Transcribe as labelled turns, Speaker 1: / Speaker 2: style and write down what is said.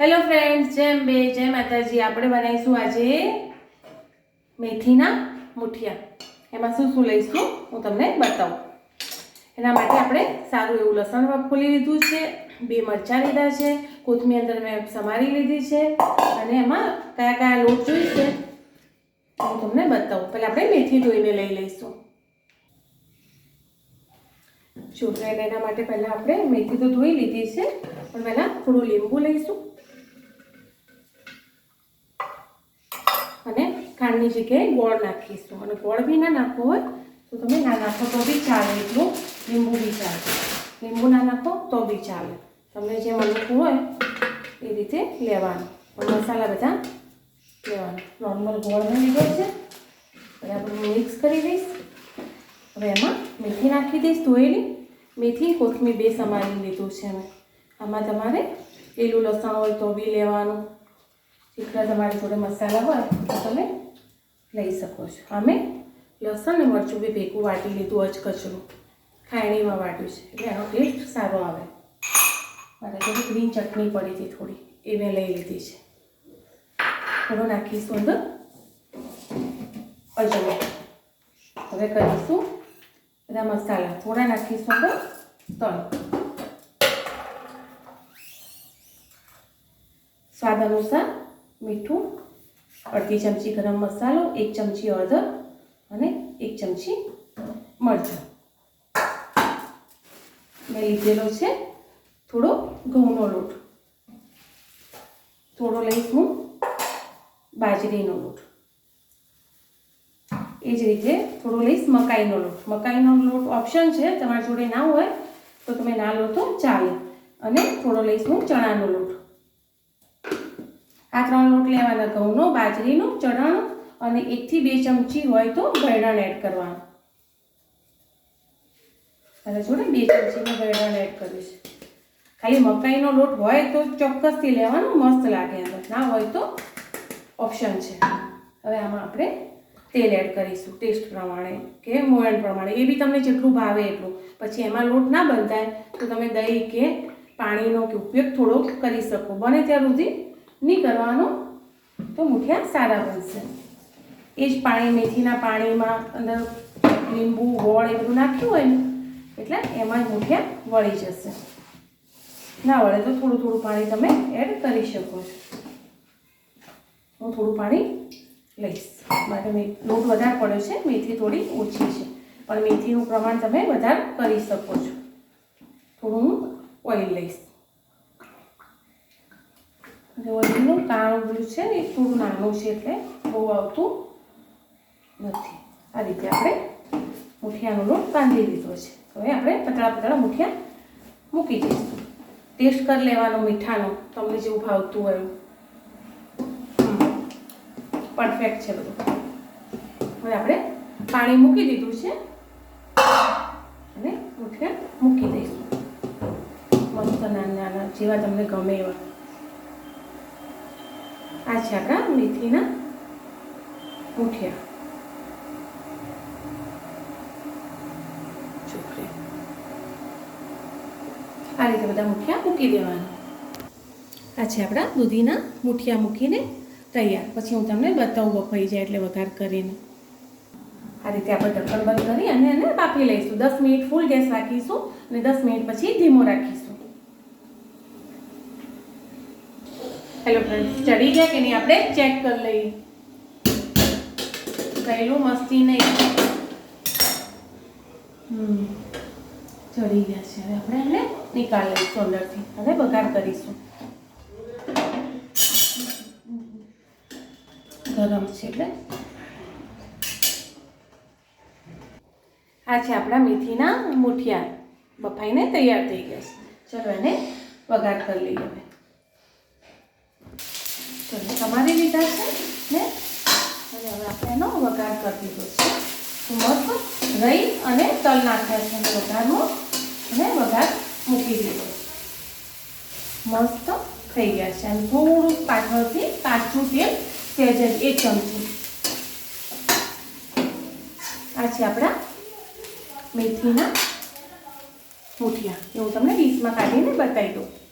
Speaker 1: Hello friends જેમ બે જય માતાજી, આપણે બનાવીશું આજે મેથીના મુઠિયા. એમાં શું શું લઈશું હું તમને બતાવું. એના માટે આપણે સારું એવું લસણ ખોલી લીધું છે, બે મરચાં લીધા છે, કોથમીર અંદર મેં સમારી લીધી છે, અને એમાં કયા કયા લોટ જોઈશે હું તમને બતાવું. પહેલાં આપણે મેથી ધોઈને લઈ લઈશું. ફ્રેન્ડ એના માટે પહેલાં આપણે મેથી તો ધોઈ લીધી છે, પણ પહેલાં થોડું લીંબુ લઈશું અને ખાંડની જગ્યાએ ગોળ નાખીશું. અને ગોળ બી ના નાખવો હોય તો તમે ના નાખો તો બી ચાલે એટલું. લીંબુ બી ચાલે. લીંબુ ના નાખો તો બી ચાલે. તમને જે અનુકૂળ હોય એ રીતે લેવાનું. પણ મસાલા બધા લેવાના. નોર્મલ ગોળ બની ગયો છે. બરાબર હું મિક્સ કરી દઈશ. હવે એમાં મેથી નાખી દઈશ ધોયેલી. મેથી, કોથમીર બે સમારી લીધું છે મેં. આમાં તમારે લીલું લસણ હોય તો બી લેવાનું. જેટલા તમારી જોડે મસાલા હોય તો તમે લઈ શકો છો. અમે લસણ અને મરચું બી ભેગું વાટી લીધું અચકચરું ખાયણીમાં વાટ્યું છે. એટલે એનો ટેસ્ટ સારો આવે. મારે થોડી ગ્રીન ચટણી પડી હતી થોડી. એ મેં લઈ લીધી છે. થોડો નાખીશું અંદર. અજમો. હવે કરીશું બધા મસાલા. થોડા નાખીશું અંદર. તલ. સ્વાદ અનુસાર મીઠું અડધી ચમચી ગરમ મસાલો, એક ચમચી હળદર અને એક ચમચી મરચાં. મેં લીધેલો છે થોડો ઘઉંનો લોટ. થોડો લઈશ હું બાજરીનો લોટ. એ જ રીતે થોડો લઈશ મકાઈનો લોટ. મકાઈનો લોટ ઓપ્શન છે, તમારી જોડે ના હોય તો તમે ના લો તો ચાલે. અને થોડો લઈશ હું ચણાનો લોટ. આ ત્રણ લોટ લેવાના ઘઉંનો, બાજરીનો, ચણાનો અને એકથી બે ચમચી હોય તો ભરડાણ એડ કરવાનું. અને જોડે બે ચમચીનું ભરડાણ એડ કર્યું ખાલી મકાઈનો લોટ હોય તો ચોક્કસથી લેવાનો, મસ્ત લાગે અંદર ના હોય તો ઓપ્શન છે. હવે આમાં આપણે તેલ એડ કરીશું, ટેસ્ટ પ્રમાણે કે મોયણ પ્રમાણે. એ બી તમને જેટલું ભાવે એટલું. પછી એમાં લોટ ના બંધાય તો તમે દહીં કે પાણીનો કે ઉપયોગ થોડો કરી શકો. બને ત્યાં સુધી નહીં કરવાનો, તો મુઠિયા સારા બનશે. એ જ પાણી, મેથીના પાણીમાં અંદર લીંબુ, ગોળ એ બધું નાખ્યું હોય ને, એટલે એમાં જ મુઠિયા વળી જશે. ના વળે તો થોડું થોડું પાણી તમે એડ કરી શકો છો. હું થોડું પાણી લઈશ. માટે મેં લોટ વધારે પડ્યો છે, મેથી થોડી ઓછી છે. પણ મેથીનું પ્રમાણ તમે વધારે કરી શકો છો. થોડું હું ઓઇલ લઈશ. અને ઓઇલનું કાણું બધું છે ને એ થોડું નાનું છે એટલે બહુ આવતું નથી. આ રીતે આપણે મુઠિયાનો લોટ બાંધી દીધો છે. હવે આપણે પતળા પતળા મુઠિયા મૂકી દઈશું. ટેસ્ટ કરી લેવાનો મીઠાનો, તમને જેવું ભાવતું હોય પરફેક્ટ છે બધું. હવે આપણે પાણી મૂકી દીધું છે. અને મુઠિયા મૂકી દઈશું. મસ્ત નાના નાના, જેવા તમને ગમે એવા. આ છે આપણા મેથીના મૂઠિયા. આ રીતે બધા મૂઠિયા મૂકી દેવાના. આ છે આપણા દૂધીના મૂઠિયા મૂકીને તૈયાર. પછી હું તમને બતાવું બફાઈ જાય એટલે વઘાર કરીને. આ રીતે આપણે ઢક્કણ બંધ કરી અને એને બાફી લઈશું. દસ મિનિટ ફૂલ ગેસ રાખીશું અને દસ મિનિટ પછી ધીમો રાખીશું. હેલો ફ્રેન્ડ્સ ચડી ગયા કે નહીં? આપણે ચેક કરી લઈએ. કહેલું મસ્તી નહીં. હમ ચડી ગયા છે. હવે આપણે એને નિકાલ લઈશું અંદરથી હવે વઘાર કરીશું. ગરમ છે એટલે. આ છે આપણા મેથીના મુઠિયા. બફાઈને તૈયાર થઈ ગયા છે. ચલો એને વઘાર કરી લઈએ તમારી લીધા છે, ને? અને હવે આપણે એનો વઘાર કરી દીધો છે મસ્ત રહી અને તલ નાખ્યા છે અને વઘારમાં અને વઘાર મૂકી દીધો. મસ્ત થઈ ગયા છે. અને થોડું પાછળથી કાચું તેલ સહેજ જ એક ચમચી. આ છે આપણા મેથીના મુઠિયા. એ હું તમને ડીશમાં કાઢીને બતાવી દઉં.